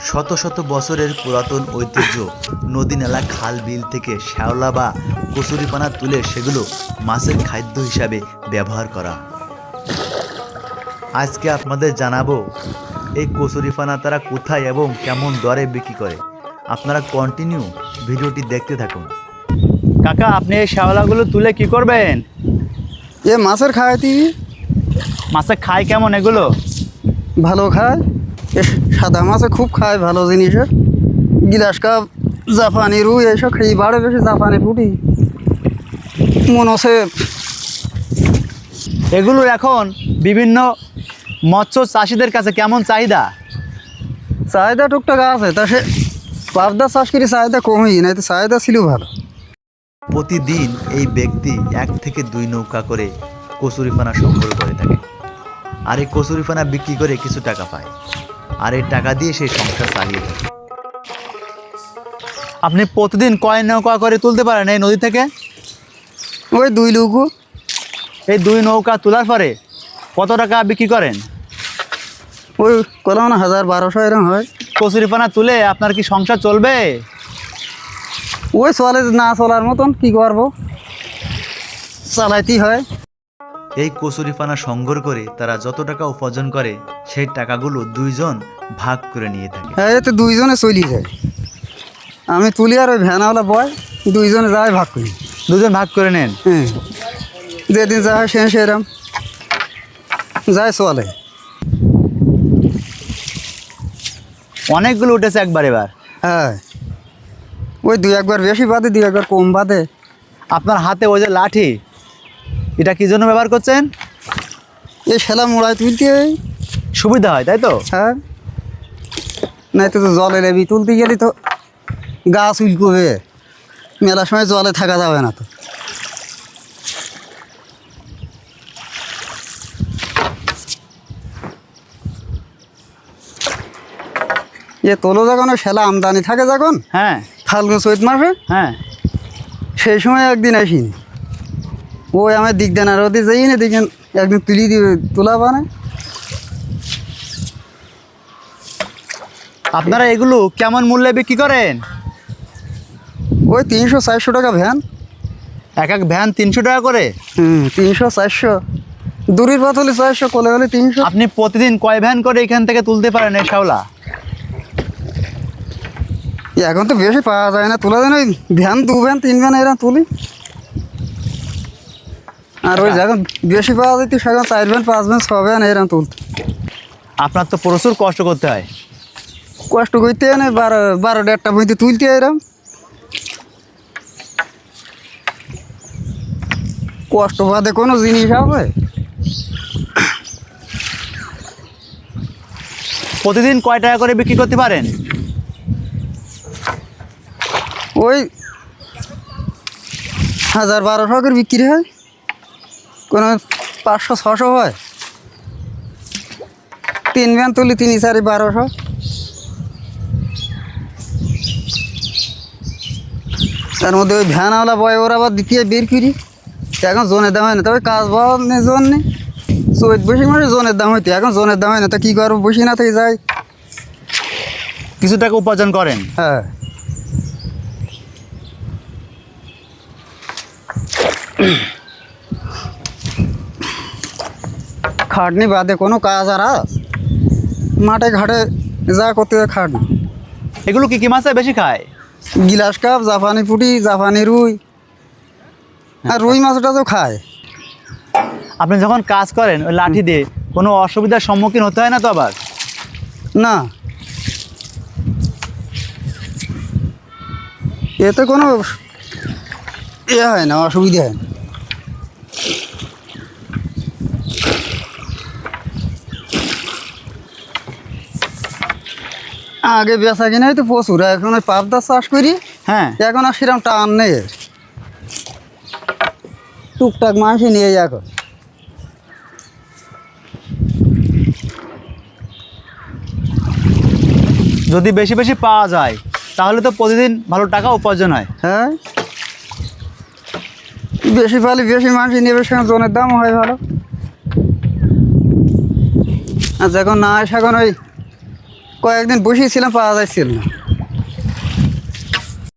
শত শত বছরের পুরাতন ঐতিহ্য নদী নালা খাল বিল থেকে শ্যাওলা বা কচুরিপানা তুলে সেগুলো মাছের খাদ্য হিসাবে ব্যবহার করা। আজকে আপনাদের জানাব এই কচুরিপানা তারা কোথায় এবং কেমন দরে বিক্রি করে। আপনারা কন্টিনিউ ভিডিওটি দেখতে থাকুন। কাকা আপনি এই শ্যাওলাগুলো তুলে কি করবেন? এ মাছের খায় তুই মাছে খায় কেমন এগুলো? ভালো খায়। সাদা মাছে খুব খায় ভালো জিনিসের গিলাস কাপ জাপানি রুই এইসব খেয়ে বাড়ে বেশি জাপানি ফুটি। মনে হচ্ছে এগুলোর এখন বিভিন্ন মৎস্য চাষিদের কাছে কেমন চাহিদা? চাহিদা টুকটাক আছে তা সে পাবদা চাষ করে চাহিদা কমই নাই তো চাহিদা ছিল ভালো। প্রতিদিন এই ব্যক্তি এক থেকে দুই নৌকা করে কচুরিপানা সংগ্রহ করে থাকে। আর এই কচুরিপানা বিক্রি করে কিছু টাকা পায়। আর এই টাকা দিয়ে সেই সংসার চালিয়ে থাকে আপনি প্রতিদিন কয় নৌকা করে তুলতে পারেন এই নদী থেকে? ওই দুই লুকু এই দুই নৌকা তোলার পরে কত টাকা বিক্রি করেন? ওই কলাম না হাজার বারোশো এরকম হয়। কচুরিপানা তুলে আপনার কি সংসার চলবে? ওই চলে না চলার মতন কি করব? চালাইতেই হয়। এই কচুরিপানা সংগ্রহ করে তারা যত টাকা উপার্জন করে সেই টাকাগুলো দুইজন ভাগ করে নিয়ে থাকে। হ্যাঁ এতে দুইজনে চলি যায়। আমি তুলি আর ওই ভ্যানওয়ালা বয় দুইজনে যায় ভাগ করি। দুজন ভাগ করে নেন? হ্যাঁ। যেদিন যা হয় সে সেরম। যায় চলে। অনেকগুলো উঠেছে একবার এবার? হ্যাঁ। ওই দুই একবার বেশি বাদে দুই একবার কম বাদে। আপনার হাতে ওই যে লাঠি? এটা কি জন্য ব্যবহার করছেন? এই শেলা মোড়ায় তুলতে সুবিধা হয় তাই তো? হ্যাঁ। নাই তো জলে নেবি তুলতে গেলে তো গাছ উল্কবে মেলার সময় জলে থাকা যাবে না তো। এ তোলো যখন শেলা আমদানি থাকে যখন হ্যাঁ। ফাল্গুন চৈত মাসে হ্যাঁ। সেই সময় একদিন আসিনি। ওই আমার দিক দেন আর ওদের যাই না দেখেন একদিন তুলি দিবে তোলা বানে আপনারা এগুলো কেমন মূল্যে বিক্রি করেন? ওই তিনশো চারশো টাকা ভ্যান। এক এক ভ্যান তিনশো টাকা করে? হুম তিনশো চারশো। দূরের পথ হলে চারশো কোলে হলে তিনশো। আপনি প্রতিদিন কয় ভ্যান করে এখান থেকে তুলতে পারেন এই শ্যাওলা? এখন তো বেশি পাওয়া যায় না তোলা যায় না ওই ভ্যান দু ভ্যান তিন ভ্যান এরকম তুলি। আর ওই যখন বেশি পাওয়া যেত সেখন চার ভ্যান পাঁচ এরকম তুলত। আপনার তো প্রচুর কষ্ট করতে হয়। কষ্ট করতে না বারো বারো দেড়টা বইতে তুলতে এরম কষ্ট বাদে কোনো জিনিস হবে। প্রতিদিন কয় টাকা করে বিক্রি করতে পারেন? ওই হাজার বারোশো করে বিক্রি হয়। কোনো পাঁচশো ছশো হয়। তিন ভ্যান তুলি তিন চারি বারোশো। তার মধ্যে ওই ভ্যানওয়ালা বয় ওরা আবার দ্বিতীয় বের করি। এখন জোনের দাম হয় না তবে কাজ পাওয়া নেই জোন নেই। চৈত বসে মাসে জোনের দাম হইতে এখন জোনের দাম হয় না তা কী করব বসি না থেকে যায় কিছু টাকা উপার্জন করেন? হ্যাঁ। খাটনি বাদে কোনো কাজ আর? মাঠে ঘাটে যা করতে খাটনি এগুলো কি কি মাছে বেশি খায়? গিলাস কাপ জাপানি পুটি জাপানি রুই আর রুই মাছটা তো খায়। আপনি যখন কাজ করেন ওই লাঠি দিয়ে কোনো অসুবিধার সম্মুখীন হতে হয় না তো আবার? না। এতে কোনো ইয়ে হয় না অসুবিধা হয় না। আগে বেচা কিনে তো প্রচুর এখন ওই পাবদা চাষ করি হ্যাঁ। এখন আর সেরকম টান নেই। টুকটাক মাংসই নিয়ে এখন। যদি বেশি বেশি পাওয়া যায় তাহলে তো প্রতিদিন ভালো টাকা উপার্জন হয়। হ্যাঁ? বেশি পালি বেশি মাংস নেবে সেখানে জনের দাম হয় ভালো। আর যখন না আসে এখন ওই কয়েকদিন বসেছিলাম পাওয়া যাচ্ছিল না।